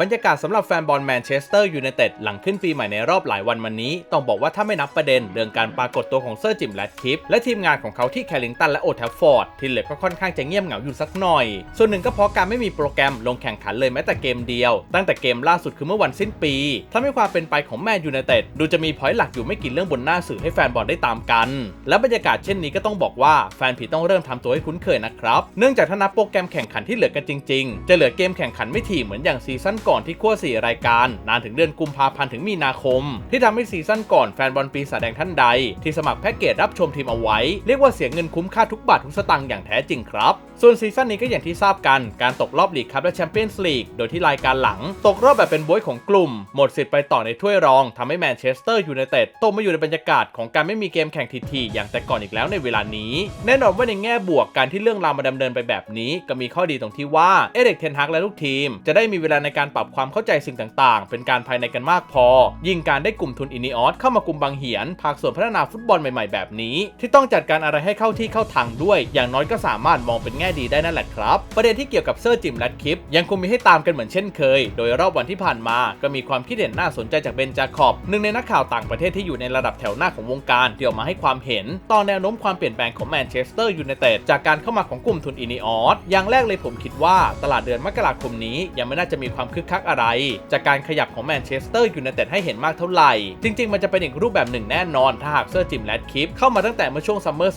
บรรยากาศสำหรับแฟนบอลแมนเชสเตอร์ยูไนเต็ดหลังขึ้นปีใหม่ในรอบหลายวันมานี้ ต้องบอกว่าถ้าไม่นับประเด็นเรื่องการปรากฏตัวของเซอร์จิมแรดคิปและทีมงานของเขาที่แคลิงตันและโอทัฟฟอร์ดที่เหลือก็ค่อนข้างจะเงียบเหงาอยู่สักหน่อย ส่วนหนึ่งก็เพราะการไม่มีโปรแกรมลงแข่งขันเลยแม้แต่เกมเดียว ตั้งแต่เกมล่าสุดคือเมื่อวันสิ้นปีทำให้ความเป็นไปของแมนยูไนเต็ดดูจะมีพอยต์หลักอยู่ไม่กี่เรื่องบนหน้าสื่อให้แฟนบอลได้ตามกัน และบรรยากาศเช่นนี้ก็ต้องบอกว่าแฟนผีต้องเริ่มทำตัวให้คุ้นเคยนะครับเนื่องจากถ้านับโปรแกรมแข่งขันที่เหลือกันจริง ๆ จะเหลือเกมแข่งขันไม่ถี่เหมือนอย่างซีซั่นก่อนที่ขั้ว4รายการ นานถึงเดือนกุมภาพันธ์ถึงมีนาคม ที่ทำให้ซีซั่นก่อนแฟนบอลปีศาจแดงท่านใด ที่สมัครแพ็กเกจรับชมทีมเอาไว้ เรียกว่าเสียเงินคุ้มค่าทุกบาททุกสตางค์อย่างแท้จริงครับ ส่วนซีซั่นนี้ก็อย่างที่ทราบกันการตกรอบลีกครับและแชมเปี้ยนส์ลีกโดยที่รายการหลัง ตกรอบแบบเป็นบวยของกลุ่ม หมดสิทธิ์ไปต่อในถ้วยรองทำให้แมนเชสเตอร์ยูไนเต็ดตกมาอยู่ในบรรยากาศของการไม่มีเกมแข่งทีๆอย่างแต่ก่อนอีกแล้วในเวลานี้ แน่นอนว่าในแง่บวกการที่เรื่องราวมาดำเนินไปแบบนี้ ก็มีข้อดีตรงที่ว่าเอเด็กเทนฮักและลูกทีม จะได้มีเวลาในการปรับความเข้าใจสิ่งต่างๆ เป็นการภายในกันมากพอ ยิ่งการได้กลุ่มทุนอินิออสเข้ามากลุ่มบางเหียนภาคส่วนพัฒนาฟุตบอลใหม่ๆแบบนี้ ที่ต้องจัดการอะไรให้เข้าที่เข้าทางด้วย อย่างน้อยก็สามารถมองเป็นแง่ดีได้นั่นแหละครับ ประเด็นที่เกี่ยวกับเซอร์จิมและคลิป ยังคงมีให้ตามกันเหมือนเช่นเคย โดยรอบวันที่ผ่านมาก็มีความคิดเห็นน่าสนใจจากเบนจาคอบหนึ่งในนักข่าวต่างประเทศที่อยู่ในระดับแถวหน้าของวงการที่ออกมาให้ความเห็นต่อแนวโน้มความเปลี่ยนแปลงของแมนเชสเตอร์ยูไนเต็ดจากการเข้ามาของกลุ่มทุนอินิออสอย่างแรกเลยผมคิดว่าตลาดเดือนมกราคมนี้ยังไม่น่าจะมีความคึกคักอะไร จากการขยับของแมนเชสเตอร์ยูไนเต็ดให้เห็นมากเท่าไหร่ จริง ๆ มันจะเป็นอีกรูปแบบหนึ่งแน่นอน ถ้าหากเซอร์จิมแรดคลิปเข้ามาตั้งแต่เมื่อช่วงซัมเมอร์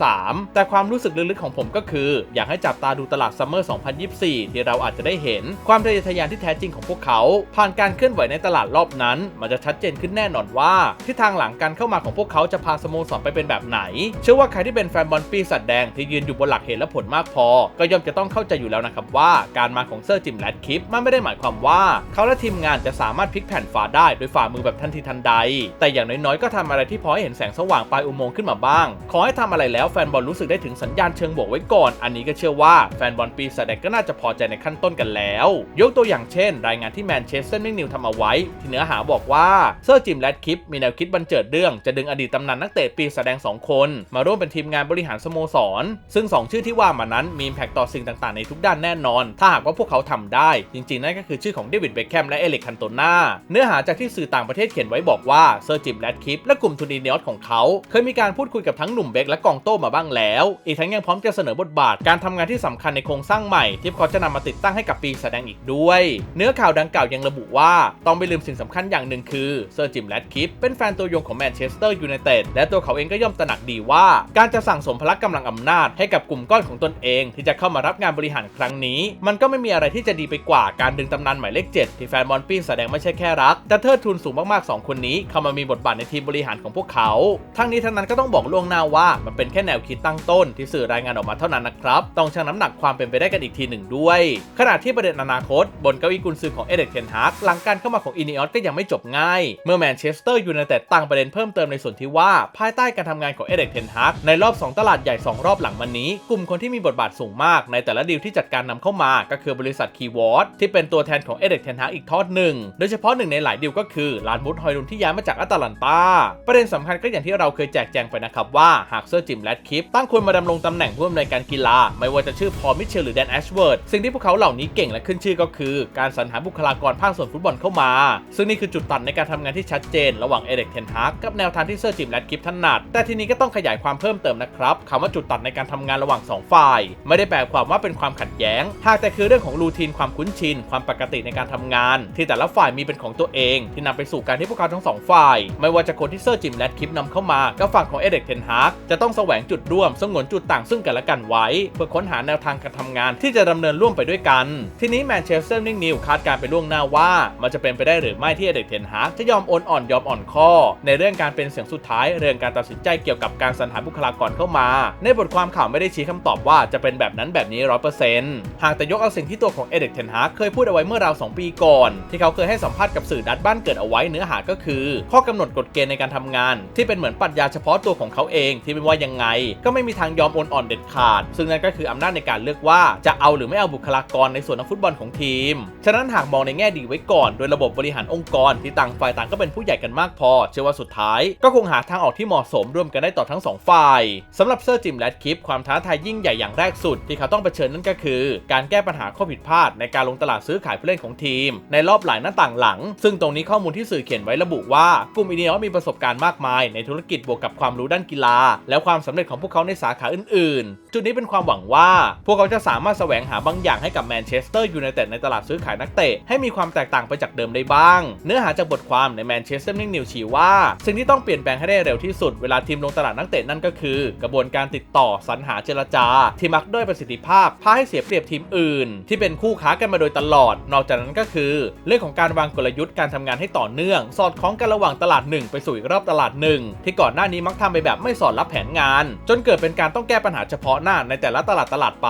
2023 แต่ความรู้สึกลึกๆของผมก็คือ อยากให้จับตาดูตลาดซัมเมอร์ 2024 ที่เราอาจจะได้เห็นความทะเยอทะยานที่แท้จริงของพวกเขา ผ่านการเคลื่อนไหวในตลาดรอบนั้น มันจะชัดเจนขึ้นแน่นอนว่าที่ทางหลังการเข้ามาของพวกเขาจะพาสโมสรไปเป็นแบบไหน เชื่อว่าใครที่เป็นแฟนบอลปีศาจแดงที่ยืนอยู่บนหลักเหตุและผลมากพอ ก็ย่อมจะต้องเข้าใจอยู่แล้วนะครับว่าการมาของเซอร์จิมแรดคลิปมันไม่ได้หมายความว่าเขาและทีมงานจะสามารถพลิกแผ่นฝาได้โดยฝ่ามือแบบทันทีทันใด แต่อย่างน้อยๆก็ทำอะไรที่พอให้เห็นแสงสว่างปลายอุโมงค์ขึ้นมาบ้าง ขอให้ทำอะไรแล้วแฟนบอลรู้สึกได้ถึงสัญญาณเชิงบวกไว้ก่อน อันนี้ก็เชื่อว่าแฟนบอลปีศาจแดงก็น่าจะพอใจในขั้นต้นกันแล้ว ยกตัวอย่างเช่น รายงานที่แมนเชสเตอร์นิวทำเอาไว้ ที่เนื้อหาบอกว่าเซอร์จิมแรดคลิปมีแนวคิดบันเจิดเรื่องจะดึงอดีตตำนานนักเตะปีศาจแดงสองคน มาร่วมเป็นทีมงานบริหารสโมสร ซึ่ง 2 ชื่อที่ว่ามานั้นมีอิมแพคต่อสิ่งต่างๆในทุกด้านแน่นอน ถ้าหากว่าพวกเขาทำได้ จริงๆนั่นก็คือคือชื่อของเดวิดเบคแคมและเอล็กคันโตนาเนื้อหาจากที่สื่อต่างประเทศเขียนไว้บอกว่าเซอร์จิมแรดคิปและกลุ่มทุนอินเนอสของเขา เคยมีการพูดคุยกับทั้งหนุ่มเบคและกองโต้มาบ้างแล้ว อีกทั้งยังพร้อมจะเสนอบทบาทการทำงานที่สำคัญในโครงสร้างใหม่ที่เขาจะนำมาติดตั้งให้กับปีแสดงอีกด้วย เนื้อข่าวดังกล่าวยังระบุว่าต้องไม่ลืมสิ่งสำคัญอย่างหนึ่งคือเซอร์จิมแรดคิปเป็นแฟนตัวยงของแมนเชสเตอร์ยูไนเต็ดและตัวเขาเองก็ย่อมตระหนักดีว่า การจะสั่งสมพละกำลังอำนาจให้กับกลุ่มก้อนของตนเอง ที่จะเข้ามารับงานบริหารครั้งนี้ มันก็ไม่มีอะไรที่จะดีไปกว่าการดึงตำนานหมายเลข 7 ที่แฟนบอลปีแสดงไม่ใช่แค่รัก แต่เทิดทุนสูงมากๆ 2 คนนี้ เข้ามามีบทบาทในทีมบริหารของพวกเขา ทั้งนี้ทั้งนั้นก็ต้องบอกล่วงหน้าว่า มันเป็นแค่แนวคิดตั้งต้นที่สื่อรายงานออกมาเท่านั้นนะครับ ต้องชั่งน้ำหนักความเป็นไปได้กันอีกทีหนึ่งด้วย ขณะที่ประเด็นอนาคต บนเก้าอี้กุนซือของเอเด็กเทนฮากหลังการเข้ามาของอินิออสก็ยังไม่จบง่าย เมื่อแมนเชสเตอร์ยูไนเต็ดตั้งประเด็นเพิ่มเติมในส่วนที่ว่าภายใต้การทำงานของเอเด็กเทนฮากในรอบ 2 ตลาดใหญ่ 2 รอบหลังมานี้ กลุ่มคนที่มีบทบาทสูงมาก ในแต่ละดีลที่จัดการนำเข้ามา ก็คือบริษัทคีย์วอร์ดที่เป็นตัวแทนของเอเด็กเทนฮากอีกทอดหนึ่ง โดยเฉพาะหนึ่งในหลายดีลก็คือลานมุดฮอยลุนที่ย้ายมาจากอัตแลนตา ประเด็นสำคัญก็อย่างที่เราเคยแจกแจงไปนะครับว่าหากเซอร์จิมแรดคลิปตั้งคนมาดำรงตำแหน่งผู้อำนวยการกีฬา ไม่ว่าจะชื่อพอลมิเชลหรือแดนแอชเวิร์ดสิ่งที่พวกเขาเหล่านี้เก่งและขึ้นชื่อก็คือการสรรหาบุคลากรภาคส่วนฟุตบอลเข้ามา ซึ่งนี่คือจุดตัดในการทำงานที่ชัดเจน ระหว่างเอเด็กเทนฮากกับแนวทางที่เซอร์จิมแรดคลิปถนัด แต่ทีนี้ก็ต้องขยายความเพิ่มเติมนะครับคำว่าจุดตัดในการทำงานระหว่างสองฝ่าย ไม่ได้แปลความว่าเป็นความขัดแย้งหากแต่คือเรื่องของรูทีนความคุ้นชินความปกกติในการทำงาน ที่แต่ละฝ่ายมีเป็นของตัวเอง ที่นำไปสู่การที่พวกเขาทั้งสองฝ่าย ไม่ว่าจะคนที่เซอร์จิมแรดคลิปนำเข้ามา ก็ฝั่งของเอเด็กเทนฮากจะต้องแสวงจุดร่วมสงวนจุดต่างซึ่งกันและกันไว้ เพื่อค้นหาแนวทางการทำงานที่จะดำเนินร่วมไปด้วยกัน ทีนี้แมนเชสเตอร์นิ่งนิวคาดการไปล่วงหน้าว่า มันจะเป็นไปได้หรือไม่ที่เอเด็กเทนฮากจะยอมโอนอ่อนยอมอ่อนข้อ ในเรื่องการเป็นเสียงสุดท้าย เรื่องการตัดสินใจเกี่ยวกับการสรรหาบุคลากรเข้ามา ในบทความข่าวไม่ได้ชี้คำตอบว่าจะเป็นแบบนั้นแบบนี้ร้อยเปอร์เซ็นต์หากแต่ยกเอาสิ่งที่ตัวของเอเด็กเทนฮากเคยพูดเอาไว้เมื่อราวสองปีก่อน ที่เขาเคยให้สัมภาษณ์กับสื่อดัดบ้านเกิดเอาไว้เนื้อหาก็คือ ข้อกำหนดกฎเกณฑ์ในการทำงาน ที่เป็นเหมือนปรัชญาเฉพาะตัวของเขาเองที่ไม่ว่ายังไง ก็ไม่มีทางยอมโอนอ่อนเด็ดขาด ซึ่งนั่นก็คืออำนาจในการเลือกว่าจะเอาหรือไม่เอาบุคลากรในส่วนนักฟุตบอลของทีม ฉะนั้นหากมองในแง่ดีไว้ก่อน โดยระบบบริหารองค์กรที่ต่างฝ่ายต่างก็เป็นผู้ใหญ่กันมากพอ เชื่อว่าสุดท้าย ก็คงหาทางออกที่เหมาะสมร่วมกันได้ต่อทั้งสองฝ่ายสำหรับเซอร์จิมแรดคลิปความท้าทายยิ่งใหญ่อย่างแรกสุด ที่เขาต้องเผชิญนั่นก็คือ การแก้ปัญหาข้อผิดพลาดในการลงตลาดซื้อขายผู้เล่นของทีม ในรอบหลายหน้าต่างหลัง ซึ่งตรงนี้ข้อมูลที่สื่อเขียนไว้ระบุว่ากลุ่มอินเดียมีประสบการณ์มากมายในธุรกิจบวกกับความรู้ด้านกีฬา และความสำเร็จของพวกเขาในสาขาอื่น ๆ จุดนี้เป็นความหวังว่า พวกเขาจะสามารถแสวงหาบางอย่างให้กับแมนเชสเตอร์ยูไนเต็ดในตลาดซื้อขายนักเตะให้มีความแตกต่างไปจากเดิมได้บ้าง เนื้อหาจากบทความในแมนเชสเตอร์นิงนิวชี้ว่า สิ่งที่ต้องเปลี่ยนแปลงให้ได้เร็วที่สุดเวลาทีมลงตลาดนักเตะนั่นก็คือ กระบวนการติดต่อสรรหาเจรจา ที่มักด้วยประสิทธิภาพพาให้เสียเปรียบทีมอื่น ที่เป็นคู่ค้ากันมาโดยตลอดนอกจากนั้นก็คือ เรื่องของการวางกลยุทธ์การทำงานให้ต่อเนื่อง สอดคล้องกันระหว่างตลาดหนึ่งไปสู่อีกรอบตลาดหนึ่งที่ก่อนหน้านี้มักทำไปแบบไม่สอดรับแผนงาน จนเกิดเป็นการต้องแก้ปัญหาเฉพาะหน้าในแต่ละตลาดตลาดไป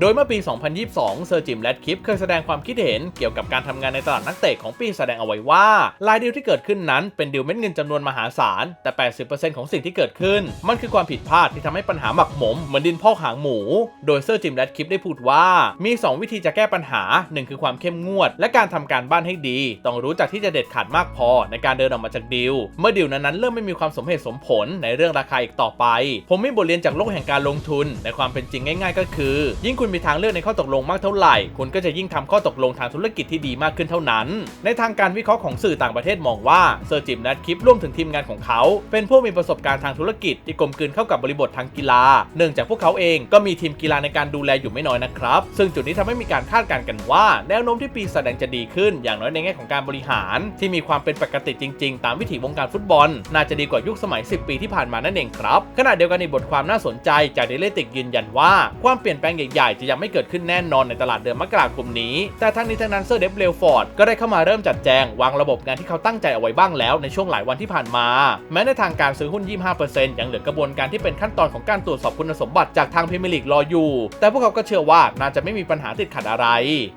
โดยเมื่อปี 2022 เซอร์จิมแรดคิปเคยแสดงความคิดเห็นเกี่ยวกับการทำงานในตลาดนักเตะของปีแสดงเอาไว้ว่า รายดีลที่เกิดขึ้นนั้นเป็นดีลเม็ดเงินจำนวนมหาศาล แต่ 80%ของสิ่งที่เกิดขึ้น มันคือความผิดพลาดที่ทำให้ปัญหาหมักหมมเหมือนดินพอกหางหมู โดยเซอร์จิมแรดคิปได้พูดว่า มี 2 วิธีจะแก้ปัญหา 1 คือความเข้มงวด และการทำการบ้านให้ดี ต้องรู้จักที่จะเด็ดขาดมากพอในการเดินออกมาจากดีลเมื่อดีลนั้นๆเริ่มไม่มีความสมเหตุสมผลในเรื่องราคาอีกต่อไป ผมมีบทเรียนจากโลกแห่งการลงทุน ในความเป็นจริงง่าย ๆ ก็คือ ยิ่งคุณมีทางเลือกในข้อตกลงมากเท่าไหร่ คุณก็จะยิ่งทำข้อตกลงทางธุรกิจที่ดีมากขึ้นเท่านั้น ในทางการวิเคราะห์ของสื่อต่างประเทศมองว่าเซอร์จิมนัดคลิปร่วมถึงทีมงานของเขา เป็นผู้มีประสบการณ์ทางธุรกิจที่กลมกลืนเข้ากับบริบททางกีฬา เนื่องจากพวกเขาเองก็มีทีมกีฬาในการดูแลอยู่ไม่น้อยนะครับ ซึ่งจุดนี้ทำให้มีการคาดการณ์กันว่าแนวโนมที่ปีแสดงจะดีขึ้น อย่างน้อยในแง่ของการบริหาร ที่มีความเป็นปกติจริง ๆ ตามวิถีวงการฟุตบอล น่าจะดีกว่ายุคสมัย 10 ปีที่ผ่านมานั่นเองครับขณะเดียวกันในบทความน่าสนใจจากเดลติกยืนยันว่าความเปลี่ยนแปลงใหญ่ๆ จะยังไม่เกิดขึ้นแน่นอนในตลาดเดือนมกราคมนี้ แต่ทั้งนี้ทั้งนั้นเซอร์เดฟเลฟอร์ดก็ได้เข้ามาเริ่มจัดแจง วางระบบงานที่เขาตั้งใจเอาไว้บ้างแล้วในช่วงหลายวันที่ผ่านมา แม้ในทางการซื้อหุ้น 25%ยังเหลือกระบวนการที่เป็นขั้นตอนของการตรวจสอบคุณสมบัติจากทางพรีเมียร์ลีกรออยู่ แต่พวกเขาก็เชื่อว่าน่าจะไม่มีปัญหาติดขัดอะไร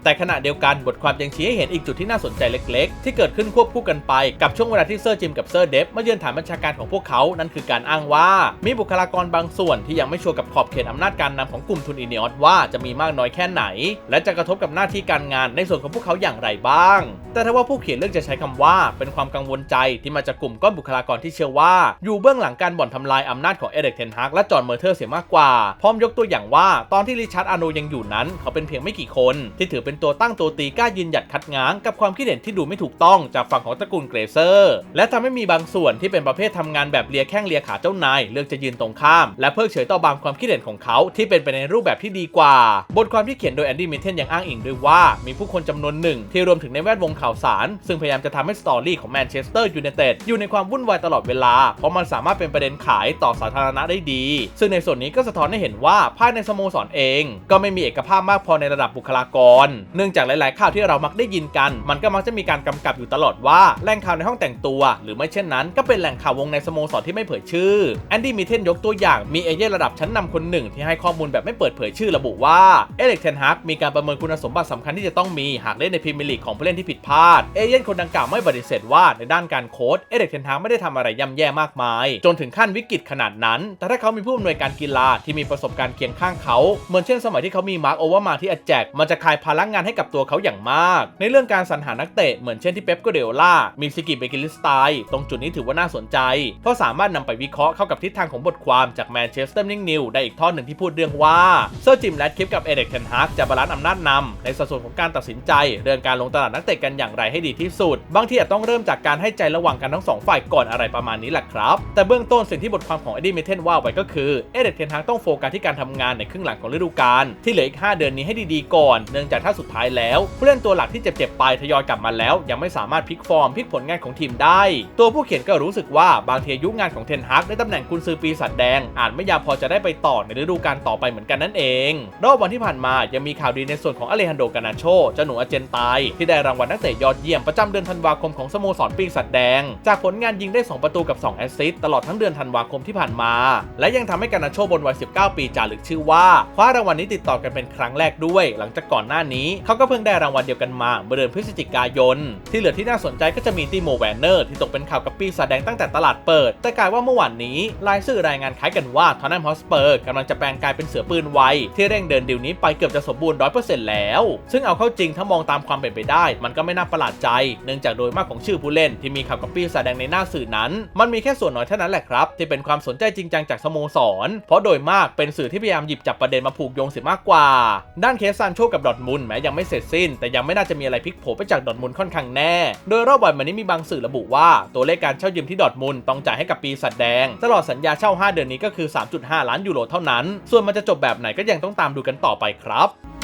แต่ขณะเดียวกันบทความยังชี้ให้เห็นอีกจุดที่น่าสนใจเล็ก ๆ ที่เกิดขึ้นควบคู่กันไปกับช่วงเวลาที่เซอร์จิมกับเซอร์เดฟมาเยือนฐานบัญชาการของพวกเขานั่นคือการอ้างว่า มีบุคลากรบางส่วนที่ยังไม่ชัวร์กับขอบเขตอำนาจการนำของกลุ่มทุนอินเนอสว่าจะมีมากน้อยแค่ไหน และจะกระทบกับหน้าที่การงานในส่วนของพวกเขาอย่างไรบ้าง แต่ถ้าว่าผู้เขียนเลือกจะใช้คำว่า เป็นความกังวลใจที่มาจากกลุ่มก้อนบุคลากรที่เชื่อว่า อยู่เบื้องหลังการบ่อนทำลายอำนาจของเอเด็กเทนฮากและจอห์นเมอร์เทอร์เสียมากกว่า พร้อมยกตัวอย่างว่า ตอนที่ริชาร์ดอาโนยังอยู่นั้น เขาเป็นเพียงไม่กี่คน ที่ถือเป็นตัวตั้งตัวตีกล้ายืนหยัดคัดง้างกับความคิดเห็นที่ดูไม่ถูกต้องจากฝั่งของตระกูลเกรเซอร์ และทำให้มีบางส่วนที่เป็นประเภททำงานแบบเลียแข้งเลียขาเจ้านายเลือกจะยืนตรงข้าม และเพิกเฉยต่อบางความคิดเห็นของเขาที่เป็นไปในรูปแบบที่ดีกว่า บทความที่เขียนโดยแอนดี้มิเทนยังอ้างอิงด้วยว่า มีผู้คนจำนวนหนึ่งที่รวมถึงในแวดวงข่าวสาร ซึ่งพยายามจะทำให้สตอรี่ของแมนเชสเตอร์ยูไนเต็ดอยู่ในความวุ่นวายตลอดเวลา เพราะมันสามารถเป็นประเด็นขายต่อสาธารณะได้ดี ซึ่งในส่วนนี้ก็สะท้อนให้เห็นว่าภายในสโมสรเอง ก็ไม่มีเอกภาพมากพอในระดับบุคลากร เนื่องจากหลายๆข่าวที่เรามักได้ยินกัน มันก็มักจะมีการกำกับอยู่ตลอดว่าแหล่งข่าวในห้องแต่งตัว หรือไม่เช่นนั้น ก็เป็นแหล่งข่าววงในสโมสรที่ไม่เผยชื่อแอนดี้มิเทนยกตัวอย่างมีเอเย่นระดับชั้นนำคนหนึ่งที่ให้ข้อมูลแบบไม่เปิดเผยชื่อระบุว่าเอเล็กเทนฮักมีการประเมินคุณสมบัติสำคัญที่จะต้องมีหากเล่นในพรีเมียร์ลีกของผู้เล่นที่ผิดพลาดเอเย่นคนดังกล่าวไม่ปฏิเสธว่าในด้านการโค้ชเอเล็กเทนฮักไม่ได้ทำอะไรย่ำแย่มากมาย จนถึงขั้นวิกฤตขนาดนั้น แต่ถ้าเขามีผู้อำนวยการกีฬาที่มีประสบการณ์เคียงข้างเขาเหมือนเช่นสมัยที่เขามีมาร์คโอเวอร์มาที่อแจกมันจะคลายภาระงานให้กับตัวเขาอย่างมาก ในเรื่องการสรรหานักเตะเหมือนเช่นที่เป๊ปโกเดโอล่ามีซิกิเบกิลิสไตล์ตรงจุดนี้ถือว่าน่าสนใจ เพราะสามารถนำไปวิเคราะห์เข้ากับทิศทางของบทความจากแมนเชสเตอร์นิ่งนิวได้อีกท่อนหนึ่งที่พูดเรื่องว่าเซอร์จิมแรดคลิปกับเอเด็กเทนฮากจะบาลานซ์อำนาจนำในสัดส่วนของการตัดสินใจ เรื่องการลงตลาดนักเตะกันอย่างไรให้ดีที่สุด บางทีอาจต้องเริ่มจากการให้ใจระหว่างกันทั้งสองฝ่ายก่อนอะไรประมาณนี้แหละครับแต่เบื้องต้นสิ่งที่บทความของเอ็ดดี้มิเทนว่าไว้ก็คือเอเด็กเทนฮากต้องโฟกัสที่การทำงานในครึ่งหลังของฤดูกาลที่เหลืออีก 5 เดือนนี้ให้ดีๆก่อน เนื่องจากถ้าสุดท้ายแล้วผู้เล่นตัวหลักที่เจ็บๆไปทยอยกลับมาแล้ว ยังไม่สามารถพลิกฟอร์มพลิกผลงานของทีมได้ ตัวผู้เขียนก็รู้สึกว่าบางทียุงานของเทนฮากในตำแหน่งกุนซือปีศาจแดงอาจไม่ยาวพอจะได้ไปต่อในฤดูกาลต่อไปเหมือนกันนั่นเองรอบวันที่ผ่านมายังมีข่าวดีในส่วนของอเลฮันโดกานาโชเจ้าหนูอาเจนไตายที่ได้รางวัลนักเตะยอดเยี่ยมประจำเดือนธันวาคมของสโมสรปีศาจแดง จากผลงานยิงได้ 2 ประตูกับ 2 แอสซิสต์ตลอดทั้งเดือนธันวาคมที่ผ่านมา และยังทำให้กานาโชบนวัย 19 ปีจารึกชื่อว่าคว้ารางวัลนี้ติดต่อกันเป็นครั้งแรกด้วย หลังจากก่อนหน้านี้เขาก็เพิ่งได้รางวัลเดียวกันมาเมื่อเดือนพฤศจิกายน ที่เหลือที่น่าสนใจก็จะมีติโมแวนเนอร์ ที่ตกเป็นข่าวกับปีศาจแดงตั้งแต่ตลาดเปิด แต่กลายว่าเมื่อวานนี้รายชื่อรายงานคล้ายกันว่าทอนแนมฮอสเปอร์กำลังจะแปลงกายเป็นเสือปืนไวที่เร่งเดินดิวนี้ไปเกือบจะสมบูรณ์100%แล้ว ซึ่งเอาเข้าจริงถ้ามองตามความเป็นไปได้ มันก็ไม่น่าประหลาดใจ เนื่องจากโดยมากของชื่อผู้เล่นที่มีข่าวกับปีศาจแดงในหน้าสื่อนั้น มันมีแค่ส่วนน้อยเท่านั้นแหละครับที่เป็นความสนใจจริงจังจากสโมสร เพราะโดยมากเป็นสื่อที่พยายามหยิบจับประเด็นมาผูกโยงเสียมากกว่า ด้านเคสซานโชกับดอทมุนแม้ยังไม่เสร็จสิ้นสิ้น แต่ยังไม่น่าจะมีอะไรพลิกโผไปจากดอทมุนค่อนข้างแน่ โดยรอบวันวันนี้มีบางสื่อระบุว่าตัวเลขการเช่ายืมที่ดอทมุนต้องจ่ายให้กับปีศาจแดง ตลอดสัญญาเช่า 5 เดือนนี้ก็คือ 3.5 ล้านยูโรเท่านั้น ส่วนมันจะจบแบบไหนก็ยังต้องตามดูกันต่อไปครับ